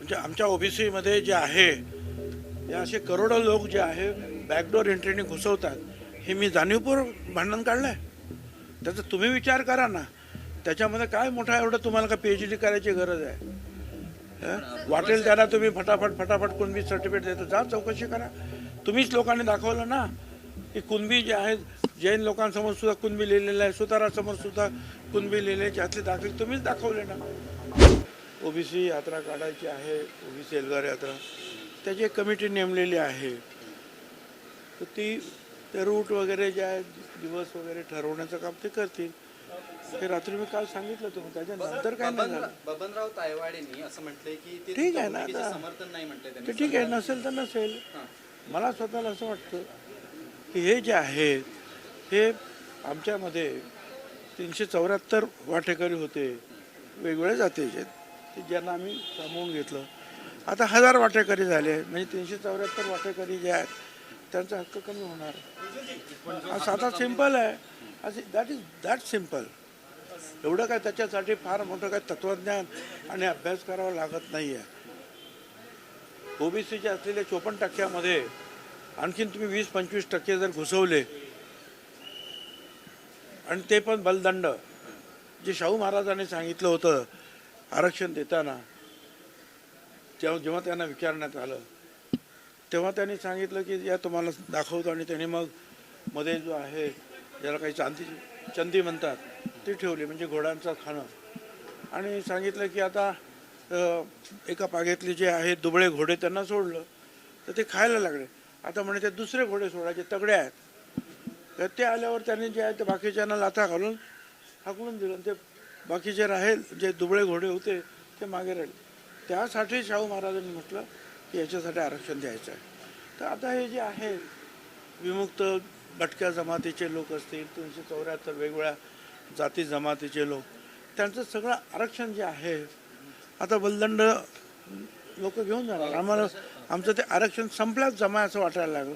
म्हणजे आमच्या ओबीसीमध्ये जे आहे हे असे करोडो लोक जे आहे बॅकडोर एंट्रीने घुसवतात. हे मी जाणीवपूर्वक भांडण काढलंय. त्याचा तुम्ही विचार करा ना. त्याच्यामध्ये काय मोठा एवढं तुम्हाला का पी एच डी करायची गरज आहे? वाटेल त्याला तुम्ही फटाफट फटाफट कुणबी सर्टिफिकेट देतो. जा चौकशी करा. तुम्हीच लोकांनी दाखवलं ना की कुणबी जे आहेत जैन लोकांसमोर सुद्धा कुणबी लिहिलेलं आहे सुतारासमोर सुद्धा कुणबी लिहिले आहे, त्यातले दाखले तुम्हीच दाखवले ना. ओबीसी यात्रा काढायची आहे ओबीसी एल्गार यात्रा. त्याची एक कमिटी नेमलेली आहे. तर ती ते रूट वगैरे जे आहे दिवस वगैरे ठरवण्याचं काम ते करतील. हे रात्री मी काल सांगितलं तुम्ही त्याच्यानंतर काय नाही झालं. बबनराव तायवाडेंनी असं म्हटलंय की ते ठीक आहे ना. समर्थन नाही म्हटलंय ते ठीक आहे नसेल तर नसेल. मला स्वतःला असं वाटतं की हे जे आहेत हे आमच्यामध्ये तीनशे चौऱ्याहत्तर वाटेकरी होते. वेगवेगळ्या जातीचे ते ज्यांना आम्ही सामावून घेतलं. आता हजार वाटेकरी झाले म्हणजे तीनशे चौऱ्याहत्तर वाटेकरी जे आहेत त्यांचा हक्क कमी होणार. हा साधा सिंपल आहे. असे दॅट इज दॅट सिंपल एवढं काय त्याच्यासाठी फार मोठं काय तत्वज्ञान आणि अभ्यास करावा लागत नाही आहे ओबीसीचे असलेल्या चोपन्न टक्क्यामध्ये आणखीन तुम्ही वीस पंचवीस टक्के जर घुसवले आणि ते पण बलदंड. जे शाहू महाराजांनी सांगितलं होतं आरक्षण देताना जेव्हा जेव्हा त्यांना विचारण्यात आलं तेव्हा त्यांनी सांगितलं की या तुम्हाला दाखवतो आणि त्यांनी मग मध्ये जो आहे ज्याला काही चांदी चंदी म्हणतात ती ठेवली म्हणजे घोड्यांचं खाणं. आणि सांगितलं की आता एका पागेतले जे आहे दुबळे घोडे त्यांना सोडलं तर ते खायला लागले. आता म्हणे ते दुसरे घोडे सोडायचे तगडे आहेत. तर ते आल्यावर त्यांनी जे आहे ते बाकीच्यांना लाथा घालून हाकलून दिलं आणि ते बाकीचे राहील जे दुबळे घोडे होते ते मागे राहिले. त्यासाठी शाहू महाराजांनी म्हटलं की याच्यासाठी आरक्षण द्यायचं आहे. तर आता हे जे आहे विमुक्त भटक्या जमातीचे लोक असतील तीनशे चौऱ्याहत्तर वेगवेगळ्या जाती जमातीचे लोक त्यांचं सगळं आरक्षण जे आहे आता बलदंड लोक घेऊन जाणार. आम्हाला आमचं ते आरक्षण संपल्याच जमा असं वाटायला लागलं.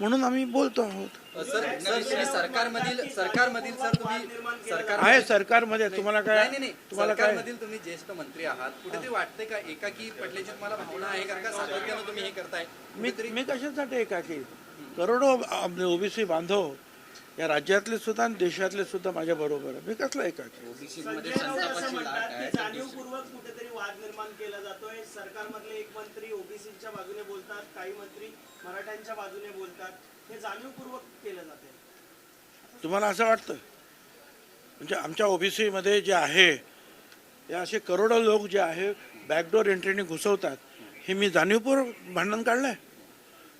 म्हणून आम्ही बोलतो आहोत. सर सर तुम्ही सरकारमधील सरकारमधील सर तुम्ही सरकार आहे सरकारमध्ये तुम्हाला काय नाही नाही नाही तुम्हाला काय सरकारमधील तुम्ही ज्येष्ठ मंत्री आहात. कुठेतरी वाटतंय का एकाकी पडल्याची तुम्हाला भावना आहे? कारण का सातत्यानं तुम्ही हे करताय. मी मी कशासाठी एकाकी? करोडो ओबीसी बांधव या राज्यातले सुद्धा आणि देशातले सुद्धा माझ्या बरोबर आहे. मी कसला एकाकी असं म्हणतात की जाणीवपूर्वक कुठेतरी वाद निर्माण केला जातोय. सरकारमधले एक मंत्री ओबीसीच्या बाजूने बोलतात काही मंत्री मराठ्यांच्या बाजूने बोलतात. हे जाणीवपूर्वक केलं जाते तुम्हाला असं वाटतं म्हणजे आमच्या ओबीसीमध्ये जे आहे हे असे करोडो लोक जे आहे बॅकडोर एंट्रीने घुसवतात. हे मी जाणीवपूर्वक भांडण काढलंय?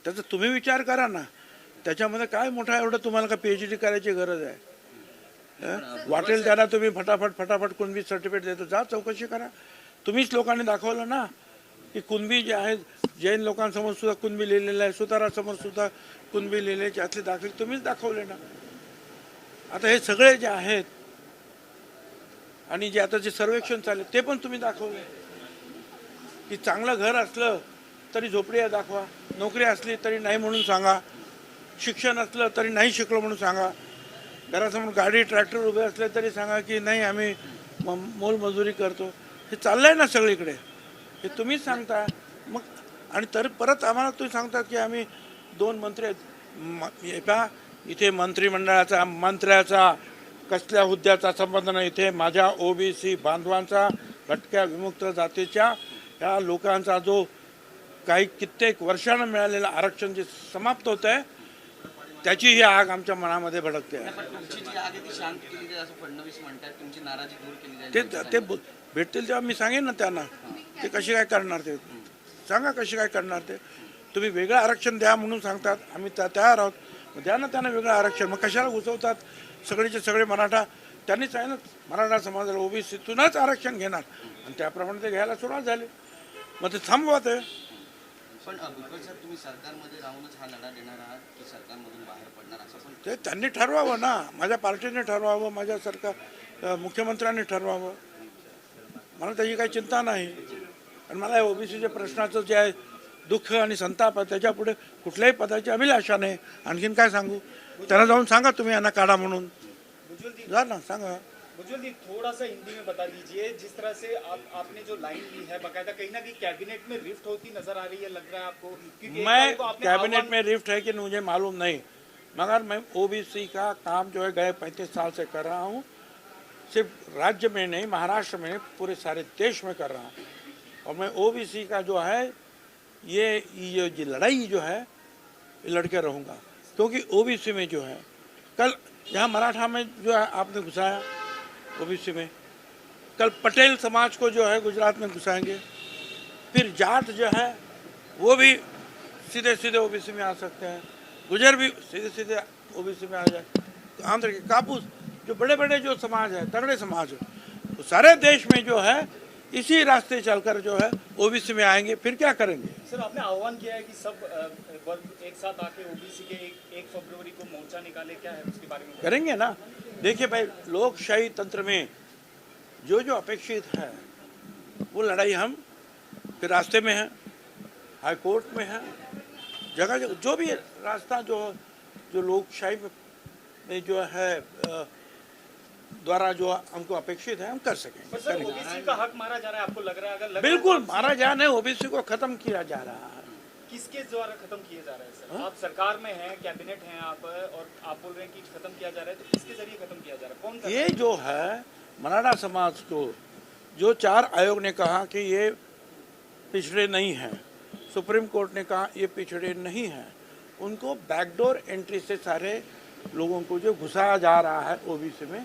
त्याचा तुम्ही विचार करा ना. त्याच्यामध्ये काय मोठा एवढं तुम्हाला का पी एच डी करायची गरज आहे? वाटेल त्यांना तुम्ही फटाफट फटाफट कुणबी सर्टिफिकेट देतो. जा चौकशी करा. तुम्हीच लोकांनी दाखवलं ना की कुणबी जे आहेत जैन लोकांसमोर सुद्धा कुणबी लिहिलेलं आहे सुतारासमोर सुद्धा कुणबी लिहिलेले आहे, त्यातले दाखले तुम्हीच दाखवले ना. आता हे सगळे जे आहेत आणि जे आता जे सर्वेक्षण चालले ते पण तुम्ही दाखवले. की चांगलं घर असलं तरी झोपडी दाखवा नोकरी असली तरी नाही म्हणून सांगा. शिक्षण असलं तरी नाही शिकलो म्हणून सांगा. घरासमोर गाडी ट्रॅक्टर उभे असले तरी सांगा की नाही आम्ही म- मोलमजुरी करतो. हे चाललंय ना सगळीकडे. हे तुम्हीच सांगता. मग आणि तर परत आम्हाला तुम्ही सांगता की आम्ही दोन मंत्री आहेत. म- पहा इथे मंत्रिमंडळाचा मंत्र्याचा कसल्या हुद्द्याचा संबंध नाही. इथे माझ्या ओ बी सी बांधवांचा भटक्या विमुक्त जातीच्या या लोकांचा जो काही कित्येक वर्षानं मिळालेलं आरक्षण जे समाप्त होत आहे त्याची ही आग आमच्या मनामध्ये भडकते. आहे आहे ती ते भेटतील तेव्हा मी सांगेन ना त्यांना. ते कशी काय करणार ते? सांगा कशी काय करणार ते. तुम्ही वेगळं आरक्षण द्या म्हणून सांगतात. आम्ही त्या तयार आहोत. द्या ना त्यांना वेगळं आरक्षण. मग कशाला घुसवतात सगळेचे सगळे मराठा. त्यांनी सांगितलं मराठा समाजाला ओबीसीतूनच आरक्षण घेणार. आणि त्याप्रमाणे ते घ्यायला सुरुवात झाली. मग ते थांबवा ते. पण सर तुम्ही सरकारमध्ये राहूनच हा लढा देणार आहात की सरकारमधून बाहेर पडणार असं पण ते त्यांनी ठरवावं ना. माझ्या पार्टीने ठरवावं माझ्या सरकार मुख्यमंत्र्यांनी ठरवावं. मला त्याची काही चिंता नाही. आणि मला या ओबीसीच्या प्रश्नाचं जे आहे दुःख आणि संताप आहे त्याच्यापुढे कुठल्याही पदाची अभिलाषा नाही. आणखीन काय सांगू? त्यांना जाऊन सांगा तुम्ही यांना काढा म्हणून. जा ना सांगा. उज्जवल जी थोड़ा सा हिंदी में बता दीजिए जिस तरह से आप आपने जो लाइन ली है बाकायदा कहीं ना कहीं कैबिनेट में रिफ्ट होती नज़र आ रही है लग रहा है आपको? मैं कैबिनेट में रिफ्ट है कि मुझे मालूम नहीं। मगर मैं ओबीसी का काम जो है गए पैंतीस साल से कर रहा हूँ। सिर्फ़ राज्य में नहीं महाराष्ट्र में पूरे सारे देश में कर रहा हूँ। और मैं ओबीसी का जो है ये ये जो लड़ाई जो है ये लड़के रहूँगा। क्योंकि ओबीसी में जो है कल यहाँ मराठा में जो है आपने घुसाया। ओबीसी में। कल पटेल समाज को जो है गुजरात में घुसाएँगे। फिर जाट जो है, वो भी सीधे सीधे ओबीसी में आ सकते हैं। गुजर भी सीधे सीधे ओबीसी में आ जाए। तो आंध्र के कापूस, जो बड़े बड़े जो समाज है, तगड़े समाज है, वो सारे देश में जो है, इसी रास्ते चलकर जो है, ओबीसी में आएँगे। फिर क्या करेंगे? सर आपने आह्वान किया है कि सब वर्ग एक साथ आके ओबीसी के एक, एक फरवरी को मोर्चा निकाले क्या है उसके बारे में? करेंगे ना? देखिए भाई लोकशाही तंत्र में जो जो अपेक्षित है वो लड़ाई हम फिर रास्ते में है हाई कोर्ट में है जगह जगह जो भी रास्ता जो जो लोकशाही में- जो है अ, द्वारा जो हमको अपेक्षित है हम कर सकेंगे सर ओबीसी का हक मारा जा रहा है आपको लग रहा है? अगर लग बिल्कुल तो मारा जा नहीं ओबीसी को खत्म किया जा रहा है। किसके द्वारा खत्म किए जा रहा है सर? हाँ? आप सरकार में हैं कैबिनेट हैं आप और आप बोल रहे हैं कि खत्म किया जा रहा है तो किसके ज़रिए खत्म किया जा रहा है? कौन कर रहा ये जो है मराठा समाज को जो चार आयोग ने कहा कि ये पिछड़े नहीं हैं सुप्रीम कोर्ट ने कहा ये पिछड़े नहीं हैं उनको बैकडोर एंट्री से सारे लोगों को जो घुसाया जा रहा है ओबीसी में